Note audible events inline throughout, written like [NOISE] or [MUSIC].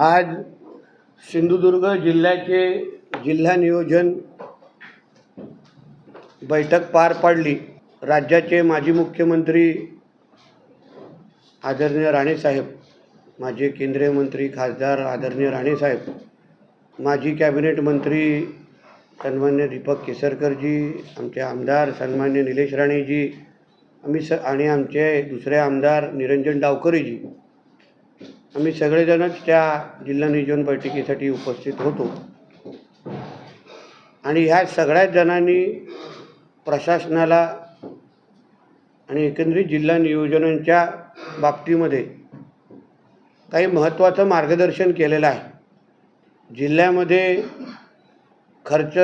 आज सिंधुदुर्ग जिल्ह्याचे जिल्हा नियोजन बैठक पार पाडली. राज्याचे माजी मुख्यमंत्री आदरणीय राणेसाहेब माजी केंद्रीय मंत्री खासदार आदरणीय राणेसाहेब माजी कॅबिनेट मंत्री सन्मान्य दीपक केसरकरजी आमचे आमदार सन्मान्य निलेश राणेजी आम्ही स आणि आमचे दुसरे आमदार निरंजन डावकरेजी आम्ही सगळेजणच त्या जिल्हा नियोजन बैठकीसाठी उपस्थित होतो. आणि ह्या सगळ्याच जणांनी प्रशासनाला आणि एकंदरीत जिल्हा नियोजनांच्या बाबतीमध्ये काही महत्त्वाचं मार्गदर्शन केलेलं आहे. जिल्ह्यामध्ये खर्च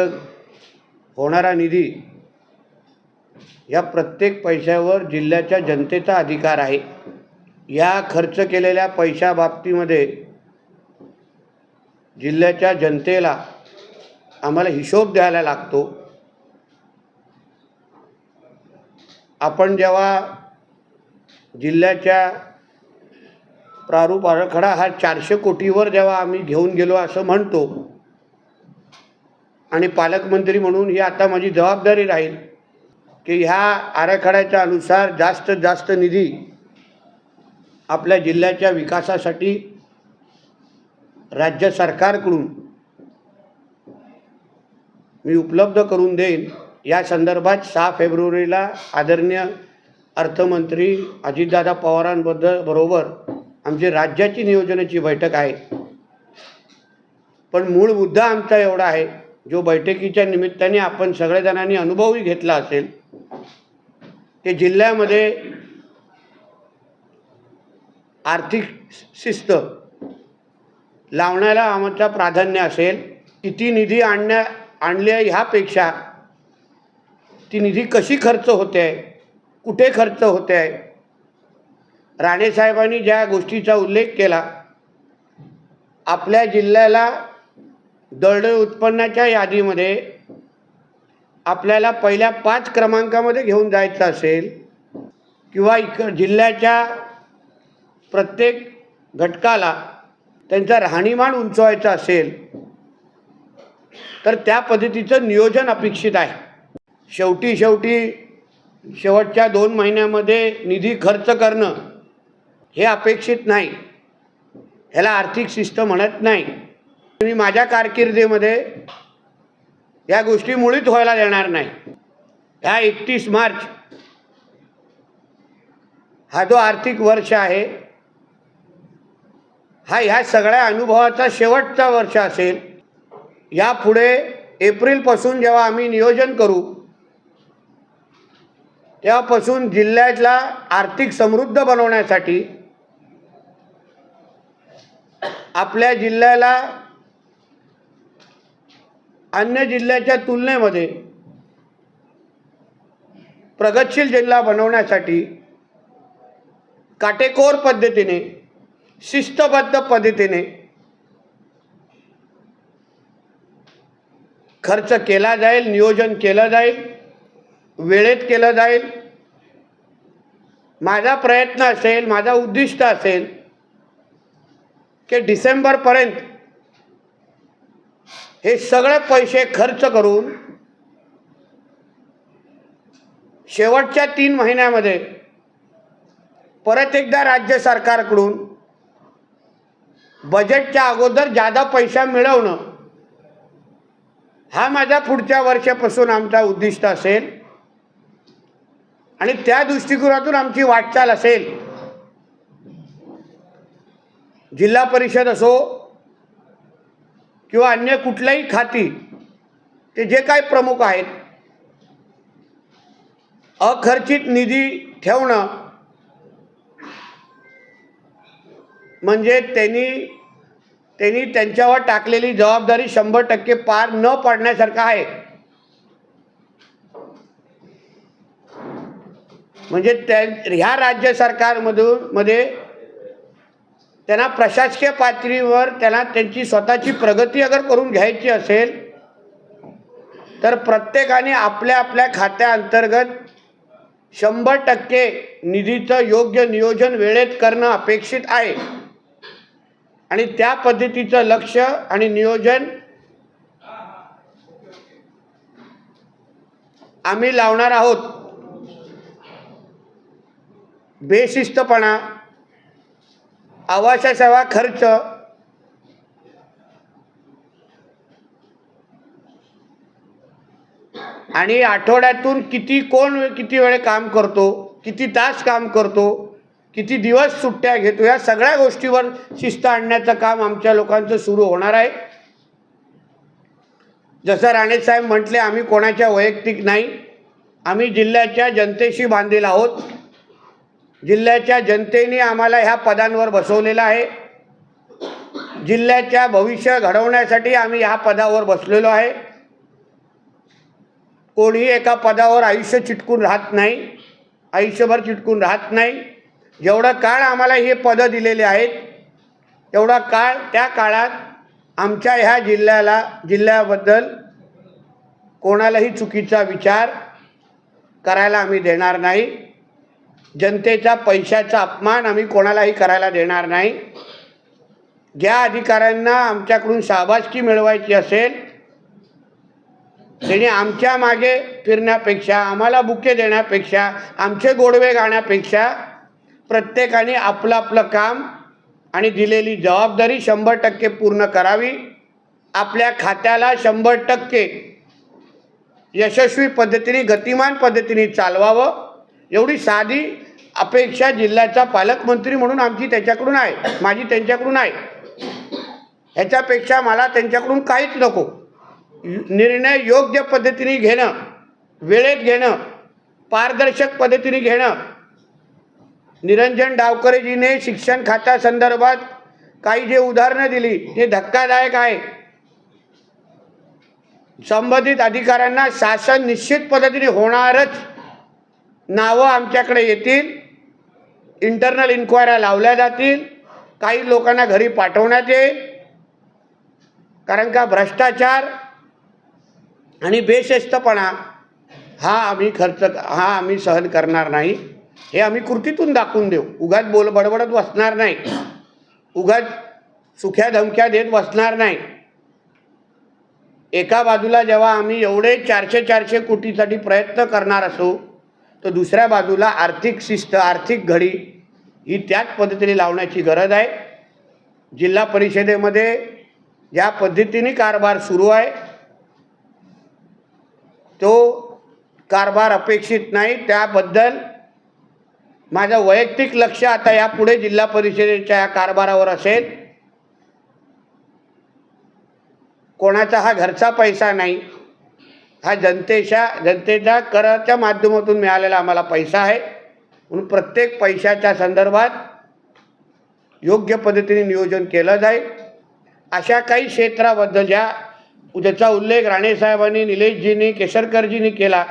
होणारा निधी या प्रत्येक पैशावर जिल्ह्याच्या जनतेचा अधिकार आहे. या खर्च केलेल्या पैशाबाबतीमध्ये जिल्ह्याच्या जनतेला आम्हाला हिशोब द्यायला लागतो. आपण जेव्हा जिल्ह्याच्या प्रारूप आराखडा हा चारशे कोटीवर जेव्हा आम्ही घेऊन गेलो असं म्हणतो आणि पालकमंत्री म्हणून ही आता माझी जबाबदारी राहील की ह्या आराखड्याच्या अनुसार जास्तीत जास्त निधी आपल्या जिल्ह्याच्या विकासासाठी राज्य सरकारकडून मी उपलब्ध करून देईन. या संदर्भात सहा फेब्रुवारीला आदरणीय अर्थमंत्री अजितदादा पवारांबद्दल बरोबर आमची राज्याची नियोजनाची बैठक आहे. पण मूळ मुद्दा आमचा एवढा आहे जो बैठकीच्या निमित्ताने आपण सगळ्या अनुभवही घेतला असेल की जिल्ह्यामध्ये आर्थिक शिस्त लावण्याला आमचा प्राधान्य असेल. किती निधी आणण्या आणल्या ह्यापेक्षा ती निधी कशी खर्च होते आहे कुठे खर्च होते? आहे राणेसाहेबांनी ज्या गोष्टीचा उल्लेख केला आपल्या जिल्ह्याला दरडोई उत्पन्नाच्या यादीमध्ये आपल्याला पहिल्या पाच क्रमांकामध्ये घेऊन जायचं असेल किंवा इक जिल्ह्याच्या प्रत्येक घटकाला त्यांचा राहणीमान उंचवायचा असेल तर त्या पद्धतीचं नियोजन अपेक्षित आहे. शेवटी शेवटी शेवटच्या दोन महिन्यामध्ये निधी खर्च करणं हे अपेक्षित नाही. ह्याला आर्थिक शिस्त म्हणत नाही. मी माझ्या कारकिर्दीमध्ये या गोष्टी मुळीच व्हायला देणार नाही. ह्या एकतीस मार्च हा जो आर्थिक वर्ष आहे हा ह्या सगळ्या अनुभवाचा शेवटचा वर्ष असेल. यापुढे एप्रिलपासून जेव्हा आम्ही नियोजन करू तेव्हापासून जिल्ह्यातला आर्थिक समृद्ध बनवण्यासाठी आपल्या जिल्ह्याला अन्य जिल्ह्याच्या तुलनेमध्ये प्रगतशील जिल्हा बनवण्यासाठी काटेकोर पद्धतीने शिस्तबद्ध पद्धतीने खर्च केला जाईल नियोजन केलं जाईल वेळेत केलं जाईल. माझा प्रयत्न असेल माझा उद्दिष्ट असेल की डिसेंबरपर्यंत हे सगळे पैसे खर्च करून शेवटच्या तीन महिन्यामध्ये परत एकदा राज्य सरकारकडून बजेटच्या अगोदर जादा पैसा मिळवणं. हा माझा पुढच्या वर्षापासून आमचा उद्दिष्ट असेल. आणि त्या दृष्टिकोनातून आमची वाटचाल असेल. जिल्हा परिषद असो किंवा अन्य कुठल्याही खाती ते जे काही प्रमुख आहेत. अखर्चित निधी ठेवणं. म्हणजे त्यांनी त्यांनी त्यांच्यावर टाकलेली जबाबदारी शंभर टक्के पार न पडण्यासारखं आहे. म्हणजे त्या ह्या राज्य सरकारमधून मध्ये त्यांना प्रशासकीय पातळीवर त्यांना त्यांची स्वतःची प्रगती अगर करून घ्यायची असेल तर प्रत्येकाने आपल्या आपल्या खात्याअंतर्गत शंभर टक्के निधीचं योग्य नियोजन वेळेत करणं अपेक्षित आहे. आणि त्या पद्धतीचं लक्ष आणि नियोजन आम्ही लावणार आहोत. बेशिस्तपणा आवासा सेवा खर्च आणि आठवड्यातून किती कोण किती वेळ काम करतो किती तास काम करतो किती दिवस सुट्ट्या घेतो? या सगळ्या गोष्टीवर शिस्त आणण्याचं काम आमच्या लोकांचं सुरू होणार आहे. जसं राणेसाहेब म्हटले आम्ही कोणाच्या वैयक्तिक नाही आम्ही जिल्ह्याच्या जनतेशी बांधील आहोत. जिल्ह्याच्या जनतेने आम्हाला ह्या पदांवर बसवलेलं आहे. जिल्ह्याच्या भविष्य घडवण्यासाठी आम्ही ह्या पदावर बसलेलो आहे. कोणीही एका पदावर आयुष्य चिटकून राहत नाही आयुष्यभर चिटकून राहत नाही. जेवढा काळ आम्हाला हे पदं दिलेले आहेत तेवढा काळ त्या काळात आमच्या ह्या जिल्ह्याला जिल्ह्याबद्दल कोणालाही चुकीचा विचार करायला आम्ही देणार नाही. जनतेचा पैशाचा अपमान आम्ही कोणालाही करायला देणार नाही. ज्या अधिकाऱ्यांना आमच्याकडून शाबासकी मिळवायची असेल त्याने आमच्या मागे फिरण्यापेक्षा आम्हाला बुके देण्यापेक्षा आमचे गोडवे गाण्यापेक्षा प्रत्येकाने आपलं आपलं काम आणि दिलेली जबाबदारी शंभर टक्के पूर्ण करावी. आपल्या खात्याला शंभर टक्के यशस्वी पद्धतीने गतिमान पद्धतीने चालवावं. एवढी साधी अपेक्षा जिल्ह्याचा पालकमंत्री म्हणून आमची त्याच्याकडून आहे माझी त्यांच्याकडून आहे. ह्याच्यापेक्षा मला त्यांच्याकडून काहीच नको. निर्णय योग्य पद्धतीने घेणं वेळेत घेणं पारदर्शक पद्धतीने घेणं निरंजन डावकरेजीने शिक्षण खात्यासंदर्भात काही जे उदाहरणं दिली ते धक्कादायक आहे. संबंधित अधिकाऱ्यांना शासन निश्चित पद्धतीने होणारच नावं आमच्याकडे येतील इंटरनल इन्क्वायऱ्या लावल्या जातील काही लोकांना घरी पाठवण्यात येईल. कारण का भ्रष्टाचार आणि बेशिस्तपणा हा आम्ही खर्च हा आम्ही सहन करणार नाही. हे आम्ही कृतीतून दाखवून देऊ. उगाच बोल बडबडत बसणार नाही. उगाच सुख्या धमक्या देत बसणार नाही. एका बाजूला जेव्हा आम्ही एवढे चारशे चारशे कोटीसाठी प्रयत्न करणार असू तर दुसऱ्या बाजूला आर्थिक शिस्त आर्थिक घडी ही त्याच पद्धतीने लावण्याची गरज आहे. जिल्हा परिषदेमध्ये ज्या पद्धतीने कारभार सुरू आहे तो कारभार अपेक्षित नाही. त्याबद्दल माझं वैयक्तिक लक्ष आता यापुढे जिल्हा परिषदेच्या या कारभारावर असेल. कोणाचा हा घरचा पैसा नाही. हा जनतेच्या जनतेच्या कराच्या माध्यमातून मिळालेला आम्हाला पैसा आहे. म्हणून प्रत्येक पैशाच्या संदर्भात योग्य पद्धतीने नियोजन केलं जाईल. अशा काही क्षेत्राबद्दल ज्या ज्याचा उल्लेख राणेसाहेबांनी निलेशजींनी केसरकरजींनी केला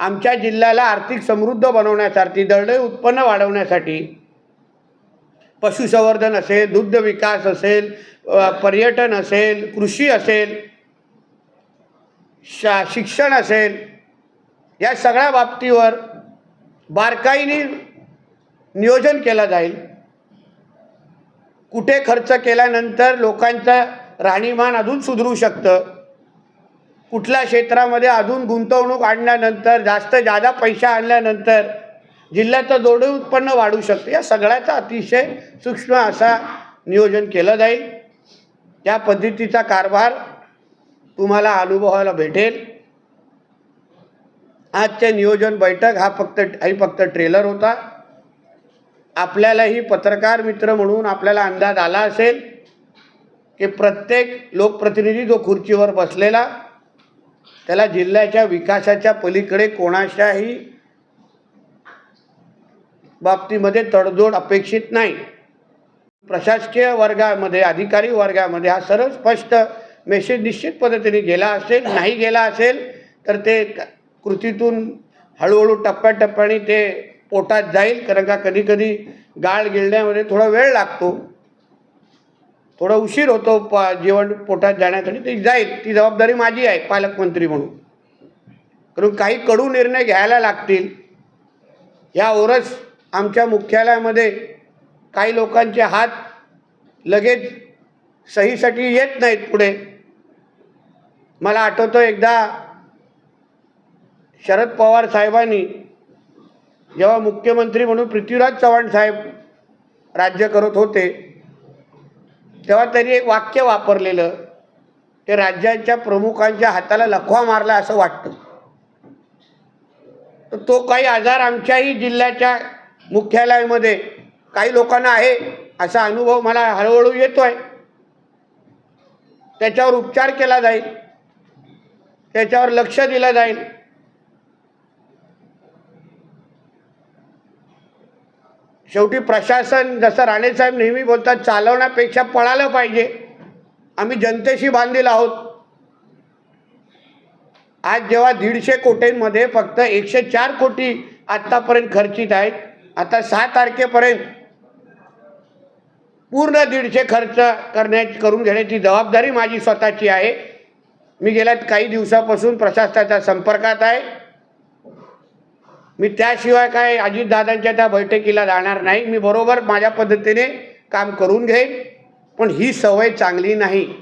आमच्या जिल्ह्याला आर्थिक समृद्ध बनवण्यासाठी दरडोई उत्पन्न वाढवण्यासाठी पशुसंवर्धन असेल दुग्ध विकास असेल पर्यटन असेल कृषी असेल शा शिक्षण असेल या सगळ्या बाबतीवर बारकाईने नियोजन केलं जाईल. कुठे खर्च केल्यानंतर लोकांचं राहणीमान अजून सुधरू शकतं. कुठल्या क्षेत्रामध्ये अजून गुंतवणूक आणल्यानंतर जास्त जादा पैसा आणल्यानंतर जिल्ह्याचं जोडे उत्पन्न वाढू शकतं? या सगळ्याचा अतिशय सूक्ष्म असा नियोजन केलं जाईल. त्या पद्धतीचा कारभार तुम्हाला अनुभवायला भेटेल. आजचे नियोजन बैठक हा फक्त हा फक्त ट्रेलर होता. आपल्यालाही पत्रकार मित्र म्हणून आपल्याला अंदाज आला असेल की प्रत्येक लोकप्रतिनिधी जो खुर्चीवर बसलेला त्याला जिल्ह्याच्या विकासाच्या पलीकडे कोणाच्याही बाबतीमध्ये तडजोड अपेक्षित नाही. प्रशासकीय वर्गामध्ये अधिकारी वर्गामध्ये हा सरळ स्पष्ट मेसेज निश्चित पद्धतीने गेला असेल नाही गेला असेल तर ते कृतीतून हळूहळू टप्प्याटप्प्याने ते पोटात जाईल कारण का कधीकधी गाळ गिळण्यामध्ये थोडा वेळ लागतो. थोडा उशीर होतो प जेवण पोटात जाण्यासाठी ती जाईल. ती जबाबदारी माझी आहे पालकमंत्री म्हणून. कारण काही कडू निर्णय घ्यायला लागतील. या ओरस आमच्या मुख्यालयामध्ये काही लोकांचे हात लगेच सहीसाठी येत नाहीत पुढे. मला आठवतं एकदा शरद पवार साहेबांनी जेव्हा मुख्यमंत्री म्हणून पृथ्वीराज चव्हाण साहेब राज्य करत होते तेव्हा त्यांनी एक वाक्य वापरलेलं ते राज्यांच्या प्रमुखांच्या हाताला लखवा मारला असं वाटतं. तर तो काही आजार आमच्याही जिल्ह्याच्या मुख्यालयामध्ये काही लोकांना आहे असा अनुभव मला हळूहळू येतो आहे त्याच्यावर उपचार केला जाईल. त्याच्यावर लक्ष दिलं जाईल. शेवटी प्रशासन जसं राणेसाहेब नेहमी बोलतात चालवण्यापेक्षा पळालं पाहिजे. आम्ही जनतेशी बांधील आहोत. आज जेव्हा दीडशे कोटींमध्ये फक्त एकशे चार कोटी आत्तापर्यंत खर्चित आहेत आता सहा तारखेपर्यंत पूर्ण दीडशे खर्च करण्याची करून घेण्याची जबाबदारी माझी स्वतःची आहे. मी गेल्या काही दिवसापासून प्रशासनाच्या संपर्कात आहे. मी त्याशिवाय काय अजितदादांच्या त्या बैठकीला जाणार नाही. मी बरोबर माझ्या पद्धतीने काम करून घेईन. पण ही सवय चांगली नाही.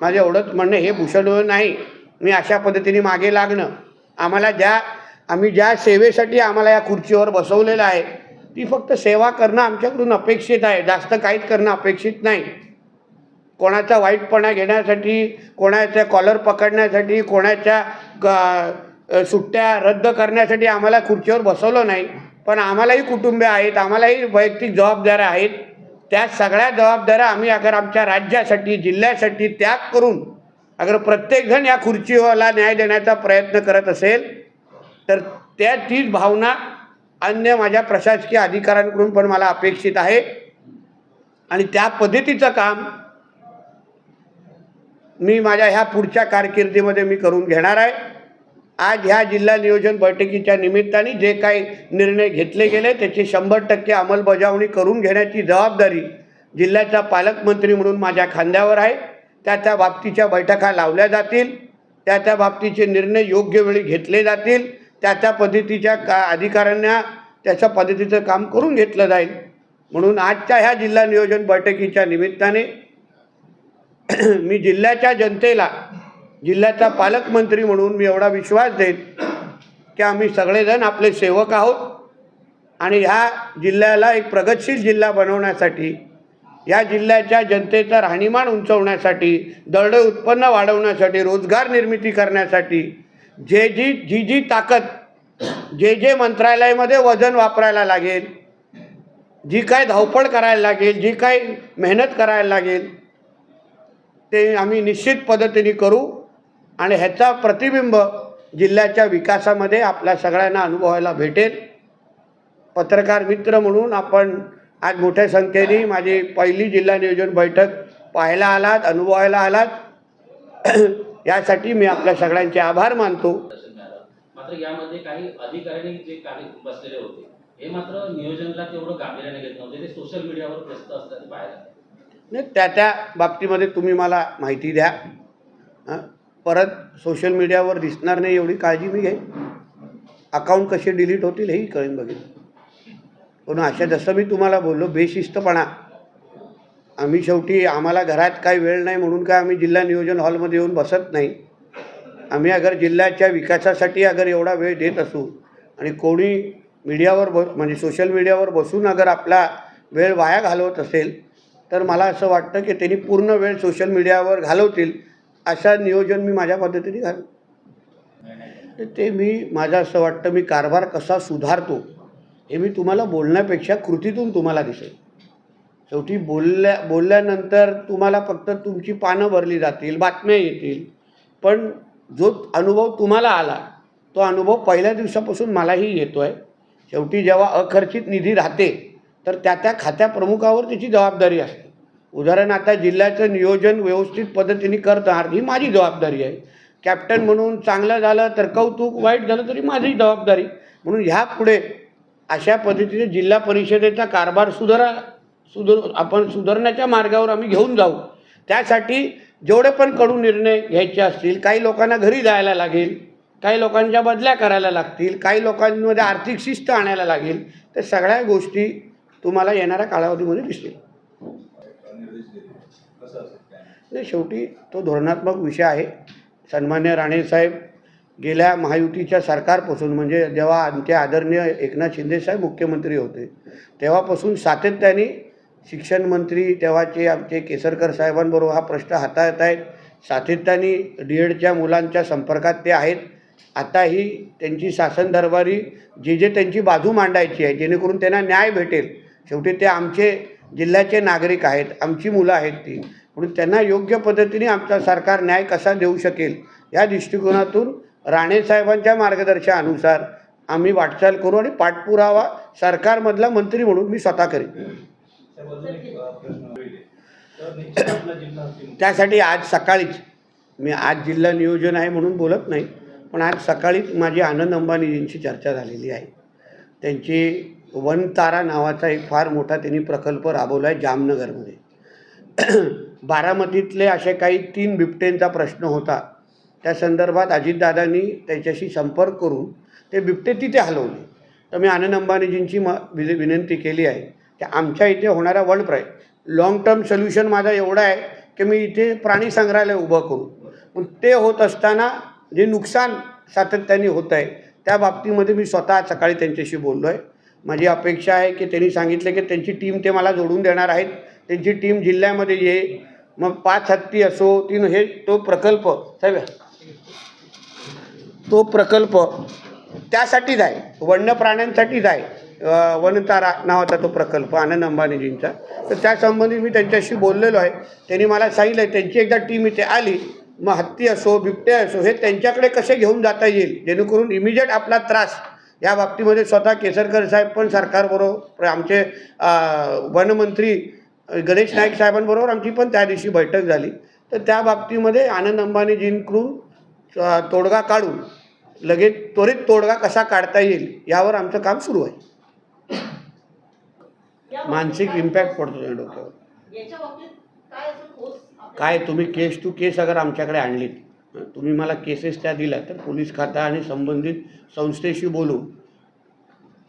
माझं एवढंच म्हणणं हे भूषण नाही. मी अशा पद्धतीने मागे लागणं. आम्हाला ज्या आम्ही ज्या सेवेसाठी आम्हाला या खुर्चीवर बसवलेलं आहे ती फक्त सेवा करणं आमच्याकडून अपेक्षित आहे. जास्त काहीच करणं अपेक्षित नाही. कोणाचा वाईटपणा घेण्यासाठी कोणाच्या कॉलर पकडण्यासाठी कोणाच्या क- सुट्ट्या रद्द करण्यासाठी आम्हाला खुर्चीवर बसवलं नाही. पण आम्हालाही कुटुंबे आहेत आम्हालाही वैयक्तिक जबाबदाऱ्या आहेत. त्या सगळ्या जबाबदाऱ्या आम्ही अगर आमच्या राज्यासाठी जिल्ह्यासाठी त्याग करून अगर प्रत्येकजण या खुर्चीला न्याय देण्याचा प्रयत्न करत असेल तर त्या तीच भावना अन्य माझ्या प्रशासकीय अधिकाऱ्यांकडून पण मला अपेक्षित आहे. आणि त्या पद्धतीचं काम मी माझ्या ह्या पुढच्या कारकिर्दीमध्ये मी करून घेणार आहे. आज ह्या जिल्हा नियोजन बैठकीच्या निमित्ताने जे काही निर्णय घेतले गेले त्याची शंभर टक्के अंमलबजावणी करून घेण्याची जबाबदारी जिल्ह्याचा पालकमंत्री म्हणून माझ्या खांद्यावर आहे. त्या त्या बाबतीच्या बैठका लावल्या जातील. त्या त्या बाबतीचे निर्णय योग्य वेळी घेतले जातील. त्या त्या पद्धतीच्या का अधिकाऱ्यांना त्याच्या पद्धतीचं काम करून घेतलं जाईल. म्हणून आजच्या ह्या जिल्हा नियोजन बैठकीच्या निमित्ताने [CLEARS THROAT] मी जिल्ह्याच्या जनतेला जिल्ह्याचा पालकमंत्री म्हणून मी एवढा विश्वास देईन की आम्ही सगळेजण आपले सेवक आहोत. आणि ह्या जिल्ह्याला एक प्रगतशील जिल्हा बनवण्यासाठी या जिल्ह्याच्या जनतेचं राहणीमान उंचवण्यासाठी दरडे उत्पन्न वाढवण्यासाठी रोजगार निर्मिती करण्यासाठी जे जी जी जी ताकद जे जे मंत्रालयामध्ये वजन वापरायला लागेल जी काय धावपळ करायला लागेल जी काय मेहनत करायला लागेल ते आम्ही निश्चित पद्धतीने करू. आणि ह्याचा प्रतिबिंब जिल्ह्याच्या विकासामध्ये आपल्या सगळ्यांना अनुभवायला भेटेल. पत्रकार मित्र म्हणून आपण आज मोठ्या संख्येने माझी पहिली जिल्हा नियोजन बैठक पाहायला आलात अनुभवायला आलात. [CLEARS THROAT] यासाठी मी आपल्या सगळ्यांचे आभार मानतो. मात्र यामध्ये काही अधिकाऱ्यांनी जे काही बसलेले होते हे मात्र नियोजनला तेवढं गांभीर्याने घेत नव्हते. ते सोशल मीडियावर व्यस्त मिळालं. नाही त्या त्या बाबतीमध्ये तुम्ही मला माहिती द्या. हं? परत सोशल मीडियावर दिसणार नाही एवढी काळजी मी घेईन. अकाउंट कसे डिलीट होतील हेही कळेन बघेन. पण अशा जसं मी तुम्हाला बोललो बेशिस्तपणा. आम्ही शेवटी आम्हाला घरात काही वेळ नाही म्हणून काय आम्ही जिल्हा नियोजन हॉलमध्ये येऊन बसत नाही. आम्ही अगर जिल्ह्याच्या विकासासाठी अगर एवढा वेळ देत असू आणि कोणी मीडियावर ब म्हणजे सोशल मीडियावर बसून अगर आपला वेळ वाया घालवत असेल तर मला असं वाटतं की त्यांनी पूर्ण वेळ सोशल मीडियावर घालवतील. अशा नियोजन मी माझ्या पद्धतीने घाल तर ते मी माझं असं वाटतं मी कारभार कसा सुधारतो हे मी तुम्हाला बोलण्यापेक्षा कृतीतून तुम्हाला दिसेल. शेवटी बोलल्या बोलल्यानंतर तुम्हाला फक्त तुमची पानं भरली जातील बातम्या येतील पण जो अनुभव तुम्हाला आला तो अनुभव पहिल्या दिवसापासून मलाही येतो आहे शेवटी जेव्हा अखर्चित निधी राहते तर त्या त्या खात्या प्रमुखावर त्याची जबाबदारी असते. उदाहरण आता जिल्ह्याचं नियोजन व्यवस्थित पद्धतीने करतं ही माझी जबाबदारी आहे. कॅप्टन म्हणून चांगलं झालं तर कौतुक वाईट झालं तरी माझी जबाबदारी. म्हणून ह्या पुढे अशा पद्धतीने जिल्हा परिषदेचा कारभार सुधारा सुधर आपण सुधारण्याच्या मार्गावर आम्ही घेऊन जाऊ. त्यासाठी जेवढे पण कडू निर्णय घ्यायचे असतील काही लोकांना घरी जायला लागेल काही लोकांच्या बदल्या करायला लागतील काही लोकांमध्ये आर्थिक शिस्त आणायला लागेल तर सगळ्या गोष्टी तुम्हाला येणाऱ्या कालावधीमध्ये दिसतील. म्हणजे शेवटी तो धोरणात्मक विषय आहे. सन्मान्य राणेसाहेब गेल्या महायुतीच्या सरकारपासून म्हणजे जेव्हा आमचे आदरणीय एकनाथ शिंदेसाहेब मुख्यमंत्री होते तेव्हापासून सातत्याने शिक्षण मंत्री तेव्हाचे आमचे केसरकर साहेबांबरोबर हा प्रश्न हाताळत आहेत. सातत्याने डी एडच्या मुलांच्या संपर्कात ते आहेत. आताही त्यांची शासन दरबारी जे जे त्यांची बाजू मांडायची आहे जेणेकरून त्यांना न्याय भेटेल. शेवटी ते आमचे जिल्ह्याचे नागरिक आहेत आमची मुलं आहेत ती. म्हणून त्यांना योग्य पद्धतीने आमचा सरकार न्याय कसा देऊ शकेल या दृष्टिकोनातून राणेसाहेबांच्या मार्गदर्शनानुसार आम्ही वाटचाल करू आणि पाठपुरावा सरकारमधला मंत्री म्हणून मी स्वतः करेन. त्यासाठी आज सकाळीच मी आज जिल्हा नियोजन आहे म्हणून बोलत नाही पण आज सकाळीच माझी आनंद अंबानीजींची चर्चा झालेली आहे. त्यांची वनतारा नावाचा एक फार मोठा त्यांनी प्रकल्प राबवला आहे जामनगरमध्ये. बारामतीतले असे काही तीन बिबटेंचा प्रश्न होता. त्या संदर्भात अजितदादांनी त्याच्याशी संपर्क करून ते बिबटे तिथे हलवले. तर मी आनंद अंबानीजींची म विनंती केली आहे की आमच्या इथे होणारा world prize long term solution माझा एवढं आहे की मी इथे प्राणी संग्रहालय उभं करू. पण ते होत असताना जे नुकसान सातत्याने होत आहे त्या बाबतीमध्ये मी स्वतः सकाळी त्यांच्याशी बोललो आहे माझी अपेक्षा आहे की त्यांनी सांगितले की त्यांची टीम ते मला जोडून देणार आहेत. त्यांची टीम जिल्ह्यामध्ये ये मग पाच हत्ती असो तीन हे तो प्रकल्प साहेब तो प्रकल्प त्यासाठीच आहे. वन्य प्राण्यांसाठीच आहे. वनतारा नावाचा तो प्रकल्प आनंद अंबानीजींचा. तर त्या संबंधित मी त्यांच्याशी बोललेलो आहे. त्यांनी मला सांगितलं आहे त्यांची एकदा टीम इथे आली मग हत्ती असो बिबटे असो हे त्यांच्याकडे कसे घेऊन जाता येईल? जेणेकरून इमिजिएट आपला त्रास या बाबतीमध्ये स्वतः केसरकर साहेब पण सरकारबरोबर आमचे वनमंत्री गणेश नाईक साहेबांबरोबर आमची पण त्या दिवशी बैठक झाली. तर त्या बाबतीमध्ये आनंद अंबानीजींकडून अ, तोडगा काढून लगेच त्वरित तोडगा कसा काढता येईल यावर आमचं काम सुरू आहे. मानसिक इम्पॅक्ट पडतो त्या डोक्यावर. काय तुम्ही केस टू केस अगर आमच्याकडे आणलीत तुम्ही मला केसेस त्या दिल्या तर पोलीस खाता आणि संबंधित संस्थेशी बोलून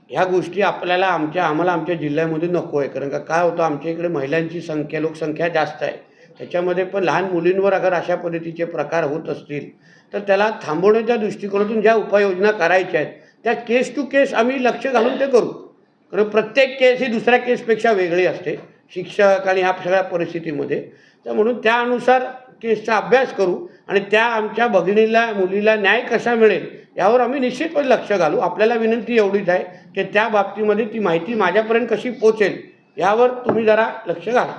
ह्या गोष्टी आपल्याला आमच्या आम्हाला आमच्या जिल्ह्यामध्ये नको आहे. कारण का काय होतं आमच्या इकडे महिलांची संख्या लोकसंख्या जास्त आहे. त्याच्यामध्ये पण लहान मुलींवर अगर अशा पद्धतीचे प्रकार होत असतील तर त्याला थांबवण्याच्या दृष्टिकोनातून ज्या उपाययोजना करायच्या आहेत त्या केस टू केस आम्ही लक्ष घालून ते करू. कारण प्रत्येक केस ही दुसऱ्या केसपेक्षा वेगळी असते शिक्षक आणि ह्या सगळ्या परिस्थितीमध्ये. तर म्हणून त्यानुसार केसचा अभ्यास करू आणि त्या आमच्या भगिनीला मुलीला न्याय कसा मिळेल यावर आम्ही निश्चितपणे लक्ष घालू. आपल्याला विनंती एवढीच आहे की त्या बाबतीमध्ये ती माहिती माझ्यापर्यंत कशी पोचेल यावर तुम्ही जरा लक्ष घाला.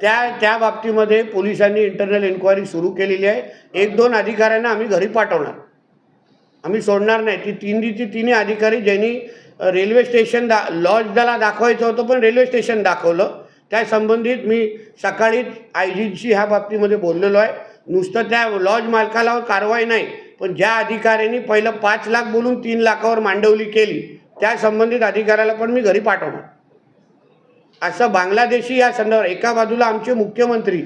त्या त्या बाबतीमध्ये पोलिसांनी इंटरनल इन्क्वायरी सुरू केलेली आहे. एक दोन अधिकाऱ्यांना आम्ही घरी पाठवणार. आम्ही सोडणार नाही. ती तिन्ही तिन्ही अधिकारी ज्यांनी रेल्वे स्टेशन दा लॉजला दाखवायचं होतं पण रेल्वे स्टेशन दाखवलं. त्या संबंधित मी सकाळीच आय जीशी ह्या बाबतीमध्ये बोललेलो आहे. नुसतं त्या लॉज मालकाला कारवाई नाही पण ज्या अधिकाऱ्यांनी पहिलं पाच लाख बोलून तीन लाखावर मांडवली केली त्या संबंधित अधिकाऱ्याला पण मी घरी पाठवणार. असं बांगलादेशी या संदर्भात एका बाजूला आमचे मुख्यमंत्री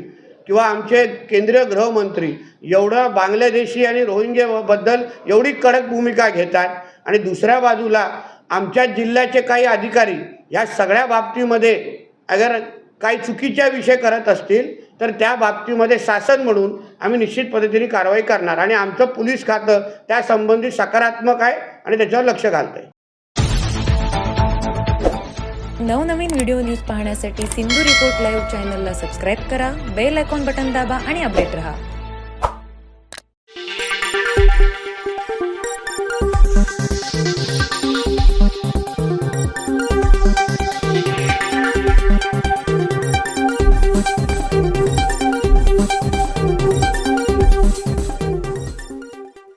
किंवा आमचे केंद्रीय गृहमंत्री एवढं बांगलादेशी आणि रोहिंग्याबद्दल एवढी कडक भूमिका घेतात आणि दुसऱ्या बाजूला आमच्या जिल्ह्याचे काही अधिकारी ह्या सगळ्या बाबतीमध्ये अगर काही चुकीच्या विषय करत असतील तर त्या बाबतीमध्ये शासन म्हणून आम्ही निश्चित पद्धतीने कारवाई करणार आणि आमचं पोलीस खातं त्या संबंधित सकारात्मक आहे आणि त्याच्यावर लक्ष घालतं आहे नवनवीन व्हिडिओ न्यूज पाहण्यासाठी सिंधू रिपोर्ट लाईव्ह चॅनलला सबस्क्राईब करा बेल आयकॉन बटन दाबा आणि अपडेट रहा.